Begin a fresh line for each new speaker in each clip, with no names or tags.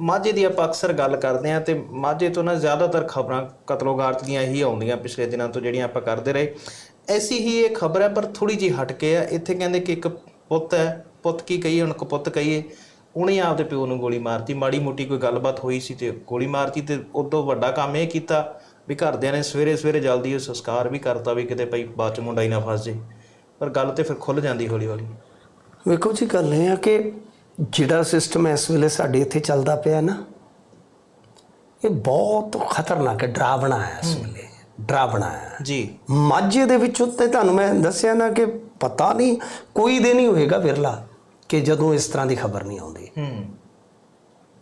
ਮਾਝੇ ਦੀ ਆਪਾਂ ਅਕਸਰ ਗੱਲ ਕਰਦੇ ਆ ਤੇ ਮਾਝੇ ਤੋਂ ਨਾ ਜ਼ਿਆਦਾਤਰ ਖਬਰਾਂ ਕਤਲੋਗਾਰਤ ਦੀਆਂ ਹੀ ਆਉਂਦੀਆਂ ਪਿਛਲੇ ਦਿਨਾਂ ਤੋਂ ਜਿਹੜੀਆਂ ਆਪਾਂ ਕਰਦੇ ਰਹੇ। ਐਸੀ ਹੀ ਇਹ ਖਬਰ ਹੈ ਪਰ ਥੋੜੀ ਜੀ ਹਟ ਕੇ ਆ। ਇੱਥੇ ਕਹਿੰਦੇ ਕਿ ਇੱਕ ਪੁੱਤ ਹੈ, ਪੁੱਤ ਕੀ ਕਹੀਏ, ਹੁਣ ਕਪੁੱਤ ਕਹੀਏ। ਉਹਨੇ ਆਪਦੇ ਪਿਓ ਨੂੰ ਗੋਲੀ ਮਾਰਤੀ। ਮਾੜੀ ਮੋਟੀ ਕੋਈ ਗੱਲਬਾਤ ਹੋਈ ਸੀ ਤੇ ਗੋਲੀ ਮਾਰਤੀ ਤੇ ਉਦੋਂ ਵੱਡਾ ਕੰਮ ਇਹ ਕੀਤਾ ਵੀ ਘਰਦਿਆਂ ਨੇ ਸਵੇਰੇ ਸਵੇਰੇ ਜਲਦੀ ਉਹ ਸੰਸਕਾਰ ਵੀ ਕਰਤਾ ਵੀ ਕਿਤੇ ਭਾਈ ਬਾਅਦ ਚ ਮੁੰਡਾ ਹੀ ਨਾ ਫਸ ਜੇ ਪਰ ਗੱਲ ਤੇ ਫਿਰ ਖੁੱਲ ਜਾਂਦੀ ਹੌਲੀ ਹੌਲੀ
ਵੇਖੋ ਜੀ, ਗੱਲ ਇਹ ਆ ਕਿ ਜਿਹੜਾ ਸਿਸਟਮ ਇਸ ਵੇਲੇ ਸਾਡੇ ਇੱਥੇ ਚੱਲਦਾ ਪਿਆ ਨਾ ਇਹ ਬਹੁਤ ਖਤਰਨਾਕ ਹੈ ਡਰਾਵਣਾ ਹੈ ਇਸ ਵੇਲੇ ਡਰਾਵਣਾ ਹੈ।
ਜੀ।
ਮਾਝੇ ਦੇ ਵਿੱਚ ਉੱਤੇ ਤੁਹਾਨੂੰ ਮੈਂ ਦੱਸਿਆ ਨਾ ਕਿ ਪਤਾ ਨਹੀਂ ਕੋਈ ਦਿਨ ਹੀ ਹੋਏਗਾ ਵਿਰਲਾ ਕਿ ਜਦੋਂ ਇਸ ਤਰ੍ਹਾਂ ਦੀ ਖਬਰ ਨਹੀਂ ਆਉਂਦੀ।
ਹੂੰ।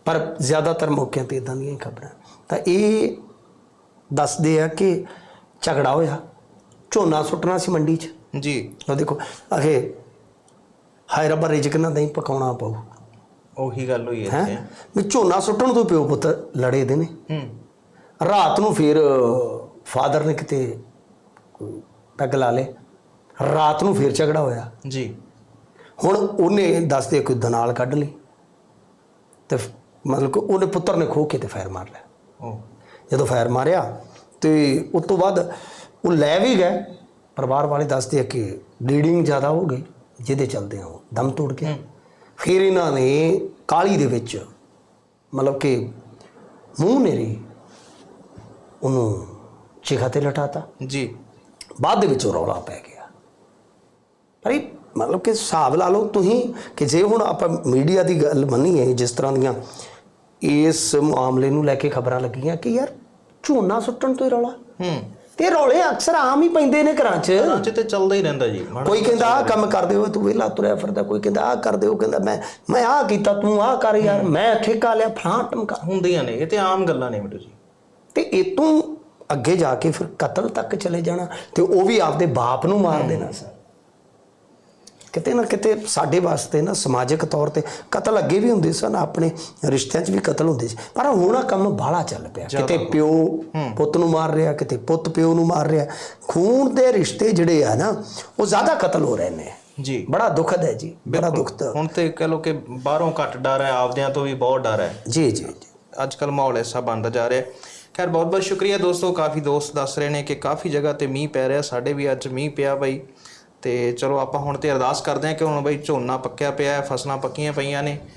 ਪਰ ਜ਼ਿਆਦਾਤਰ ਮੌਕਿਆਂ ਤੇ ਇਦਾਂ ਦੀਆਂ ਹੀ ਖਬਰਾਂ। ਤਾਂ ਇਹ ਦੱਸਦੇ ਆ ਕਿ ਝਗੜਾ ਹੋਇਆ ਝੋਨਾ ਸੁੱਟਣਾ ਸੀ ਮੰਡੀ 'ਚ।
ਜੀ।
ਉਹ ਦੇਖੋ ਅਖੇ ਹਾਏ ਰੱਬਾ ਰਿਜਕ ਨਾ ਦਹੀਂ ਪਕਾਉਣਾ ਪਊ।
ਉਹੀ ਗੱਲ ਹੋਈ
ਹੈ?
ਇੱਥੇ।
ਵੀ ਝੋਨਾ ਸੁੱਟਣ ਤੋਂ ਪਿਓ ਪੁੱਤ ਲੜੇ ਦੇ ਨੇ।
ਹੂੰ।
ਰਾਤ ਨੂੰ ਫਿਰ ਫਾਦਰ ਨੇ ਕਿਤੇ ਪੈਗ ਲਾ ਲੇ ਰਾਤ ਨੂੰ ਫਿਰ ਝਗੜਾ ਹੋਇਆ।
ਜੀ।
ਹੁਣ ਉਹਨੇ ਦੱਸਦੇ ਕੋਈ ਦਨਾਲ ਕੱਢ ਲਈ। ਤੇ ਮਤਲਬ ਕਿ ਉਹਨੇ ਪੁੱਤਰ ਨੇ ਖੋ ਕੇ ਤੇ ਫਾਇਰ ਮਾਰ ਲਿਆ।
ਉਹ
ਜਦੋਂ ਫਾਇਰ ਮਾਰਿਆ ਤੇ ਉਸ ਤੋਂ ਬਾਅਦ ਉਹ ਲੈ ਵੀ ਗਏ। ਪਰਿਵਾਰ ਵਾਲੇ ਦੱਸਦੇ ਆ ਕਿ ਬਲੀਡਿੰਗ ਜ਼ਿਆਦਾ ਹੋ ਗਈ। ਜਿਹਦੇ ਚਲਦੇ ਉਹ ਦਮ ਤੋੜ ਗਿਆ ਫਿਰ ਇਹਨਾਂ ਨੇ ਕਾਲੀ ਦੇ ਵਿੱਚ ਮਤਲਬ ਕਿ ਮੂੰਹ ਨੇਰੀ ਉਹਨੂੰ ਚਿਖਾ ਤੇ ਲਟਾਤਾ।
ਜੀ।
ਬਾਅਦ ਦੇ ਵਿੱਚ ਉਹ ਰੌਲਾ ਪੈ ਗਿਆ। ਪਰ ਇਹ ਮਤਲਬ ਕਿ ਹਿਸਾਬ ਲਾ ਲਓ ਤੁਸੀਂ ਕਿ ਜੇ ਹੁਣ ਆਪਾਂ ਮੀਡੀਆ ਦੀ ਗੱਲ ਮੰਨੀਏ ਜਿਸ ਤਰ੍ਹਾਂ ਦੀਆਂ ਇਸ ਮਾਮਲੇ ਨੂੰ ਲੈ ਕੇ ਖਬਰਾਂ ਲੱਗੀਆਂ ਕਿ ਯਾਰ ਝੋਨਾ ਸੁੱਟਣ ਤੋਂ ਹੀ ਰੌਲਾ।
ਹੂੰ।
ਤੇ ਰੌਲੇ ਅਕਸਰ ਆਮ ਹੀ ਪੈਂਦੇ ਨੇ ਘਰਾਂ 'ਚ।
ਘਰਾਂ 'ਚ ਤੇ ਚੱਲਦਾ ਹੀ ਰਹਿੰਦਾ ਜੀ।
ਕੋਈ ਕਹਿੰਦਾ ਆਹ ਕੰਮ ਕਰਦੇ ਹੋ ਤੂੰ ਵਿਹਲਾ ਤੁਰਿਆ ਫਿਰਦਾ। ਕੋਈ ਕਹਿੰਦਾ ਆਹ ਕਰਦੇ ਹੋ। ਕਹਿੰਦਾ ਮੈਂ ਮੈਂ ਆਹ ਕੀਤਾ ਤੂੰ ਆਹ ਕਰ ਯਾਰ ਮੈਂ ਠੇਕਾ ਲਿਆ ਫਲਾਂ ਟਮਕਾ।
ਹੁੰਦੀਆਂ ਨੇ ਇਹ ਤੇ ਆਮ ਗੱਲਾਂ ਨੇ ਮਿੱਟੂ ਜੀ।
ਤੇ ਇਹ ਤੋਂ ਅੱਗੇ ਜਾ ਕੇ ਫਿਰ ਕਤਲ ਤੱਕ ਚਲੇ ਜਾਣਾ ਤੇ ਉਹ ਵੀ ਆਪਦੇ ਬਾਪ ਨੂੰ ਮਾਰ ਦੇਣਾ ਸਰ। ਕਿਤੇ ਨਾ ਕਿਤੇ ਸਾਡੇ ਵਾਸਤੇ ਨਾ ਸਮਾਜਿਕ ਤੌਰ ਤੇ ਕਤਲ ਅੱਗੇ ਵੀ ਹੁੰਦੇ ਸਨ ਆਪਣੇ ਰਿਸ਼ਤਿਆਂ 'ਚ ਵੀ ਕਤਲ ਹੁੰਦੇ ਸੀ। ਪਰ ਹੁਣ ਆ ਕੰਮ ਬਾਹਲਾ ਚੱਲ ਪਿਆ। ਕਿਤੇ ਪਿਓ ਪੁੱਤ ਨੂੰ ਮਾਰ ਰਿਹਾ ਕਿਤੇ ਪੁੱਤ ਪਿਓ ਨੂੰ ਮਾਰ ਰਿਹਾ। ਖੂਨ ਦੇ ਰਿਸ਼ਤੇ ਜਿਹੜੇ ਆ ਨਾ ਉਹ ਜ਼ਿਆਦਾ ਕਤਲ ਹੋ ਰਹੇ ਨੇ।
ਜੀ।
ਬੜਾ ਦੁਖਦ ਹੈ ਜੀ ਬੜਾ ਦੁਖਦ।
ਹੁਣ ਤੇ ਕਹ ਲੋ ਕਿ ਬਾਹਰੋਂ ਘੱਟ ਡਰ ਹੈ ਆਪਦਿਆਂ ਤੋਂ ਵੀ ਬਹੁਤ ਡਰ ਹੈ।
ਜੀ ਜੀ
ਅੱਜ ਕੱਲ ਮਾਹੌਲ ਐਸਾ ਬਣਦਾ ਜਾ ਰਿਹਾ। ਖੈਰ ਬਹੁਤ ਬਹੁਤ ਸ਼ੁਕਰੀਆ ਦੋਸਤੋ ਕਾਫੀ ਦੋਸਤ ਦੱਸ ਰਹੇ ਨੇ ਕਿ ਕਾਫੀ ਜਗ੍ਹਾ ਤੇ ਮੀਂਹ ਪੈ ਰਿਹਾ ਸਾਡੇ ਵੀ ਅੱਜ ਮੀਂਹ ਪਿਆ ਬਈ। ਤੇ ਚਲੋ ਆਪਾਂ ਹੁਣ ਤੇ ਅਰਦਾਸ ਕਰਦੇ ਹਾਂ ਕਿ ਹੁਣ ਬਈ ਝੋਨਾ ਪੱਕਿਆ ਪਿਆ ਫਸਲਾਂ ਪੱਕੀਆਂ ਪਈਆਂ ਨੇ।